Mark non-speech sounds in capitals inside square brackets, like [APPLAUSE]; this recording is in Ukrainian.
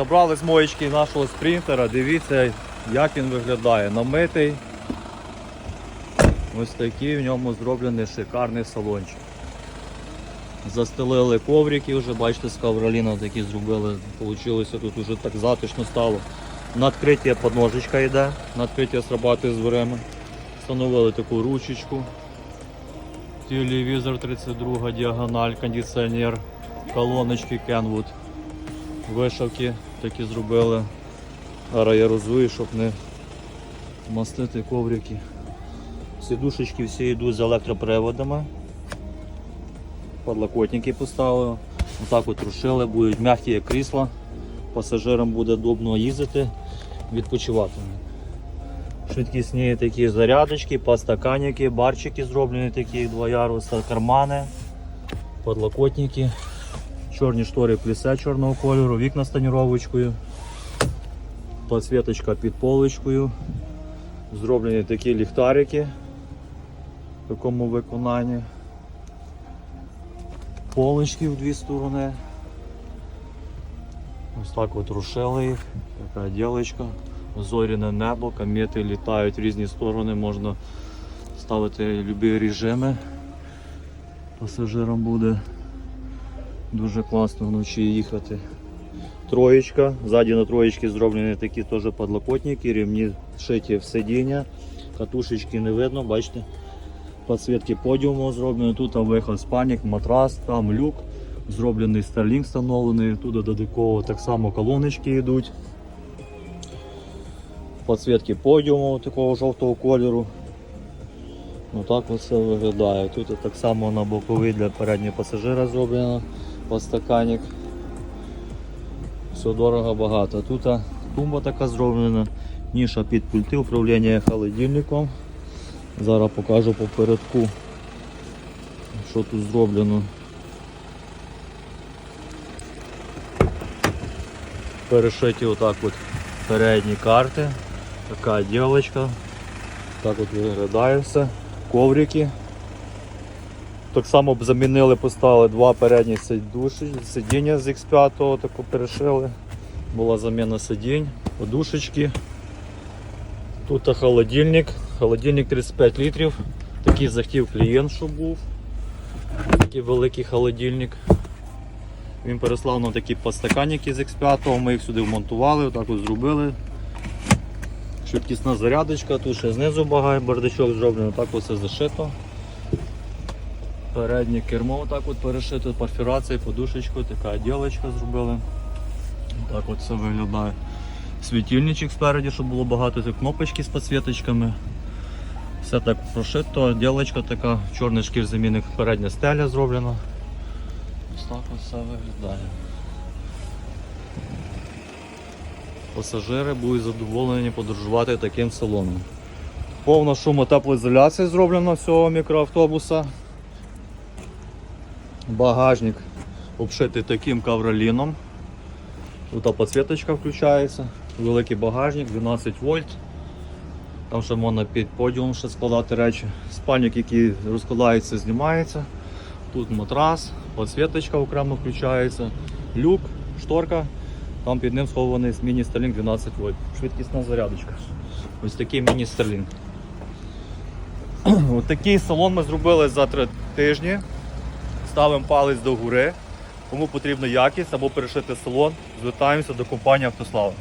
Забрали з моєчки нашого спринтера, дивіться, як він виглядає. Намитий. Ось такий в ньому зроблений шикарний салончик. Застелили коврики вже, бачите, з ковроліна такі зробили. Получилося тут уже так затишно стало. Надкриття подножечка йде, надкриття срабатує з дверима. Встановили таку ручечку. Телевізор 32 діагональ, кондиціонер, колоночки Kenwood. Вишивки такі зробили. Аероязуї, щоб не мастити коврики. Сідушечки всі йдуть з електроприводами. Подлокотники поставили. Отак от рушили, будуть м'які крісла. Пасажирам буде удобно їздити, відпочивати. Швидкісні такі зарядочки, подстаканники, барчики зроблені такі, два яруса, кармани, подлокотники, чорні штори плісе чорного кольору, вікна з тоніровочкою, підсвіточка під поличкою, зроблені такі ліхтарики в такому виконанні, полички в дві сторони. Ось так от рушили їх, така ділочка. Зоряне небо, комети літають в різні сторони, можна ставити любі режими. Пасажирам буде дуже класно вночі їхати. Троєчка, ззаді на троєчці зроблені такі теж подлокотники, рівні шиті в сидіння, катушечки не видно, бачите. Підсвітки подіуму зроблені, тут виход спальник, матрас, там люк, зроблений Starlink встановлений, тут додатково так само колоночки йдуть підсвітки подіуму такого жовтого кольору. Ну так це виглядає. Тут так само на боковий для переднього пасажира зроблено подстаканник. Все дорого багато. Тут тумба така зроблена, ніша під пульти управління холодильником. Зараз покажу попередку, що тут зроблено. Перешиті отак от передні карти. Така ділочка. Так от виглядає все. Коврики. Так само б замінили, поставили два передні сидуші, сидіння з X5, таку перешили. Була заміна сидінь, подушечки. Тут холодильник. Холодильник 35 літрів. Такий захотів клієнт, щоб був. Такий великий холодильник. Він переслав нам такі подстаканники з X5, ми їх сюди вмонтували, отак от зробили. Швидкісна зарядочка, тут ще знизу багає, бардачок зроблено, так все зашито. Переднє кермо так от перешито, перфорація, подушечку, така ділочка зробили. Так от все виглядає. Світильничок спереді, щоб було багато кнопочки з підсвіточками. Все так прошито, ділочка така, чорний шкір замінник, передня стеля зроблена. Ось так от все виглядає. Пасажири будуть задоволені подорожувати таким салоном. Повна шумотеплоізоляція зроблена всього мікроавтобуса. Багажник обшитий таким ковроліном. Тут підсвіточка включається, великий багажник, 12 вольт. Там ще можна під подіум ще складати речі. Спальник, який розкладається, знімається. Тут матрас, підсвіточка окремо включається, люк, шторка. Там під ним схований міні-старлінг 12 вольт. Швидкісна зарядочка. Ось такий міні-старлінг. [CLEARS THROAT] Ось такий салон ми зробили за три тижні. Ставимо палець до гори. Кому потрібна якість або перешити салон, звертаємося до компанії Автослава.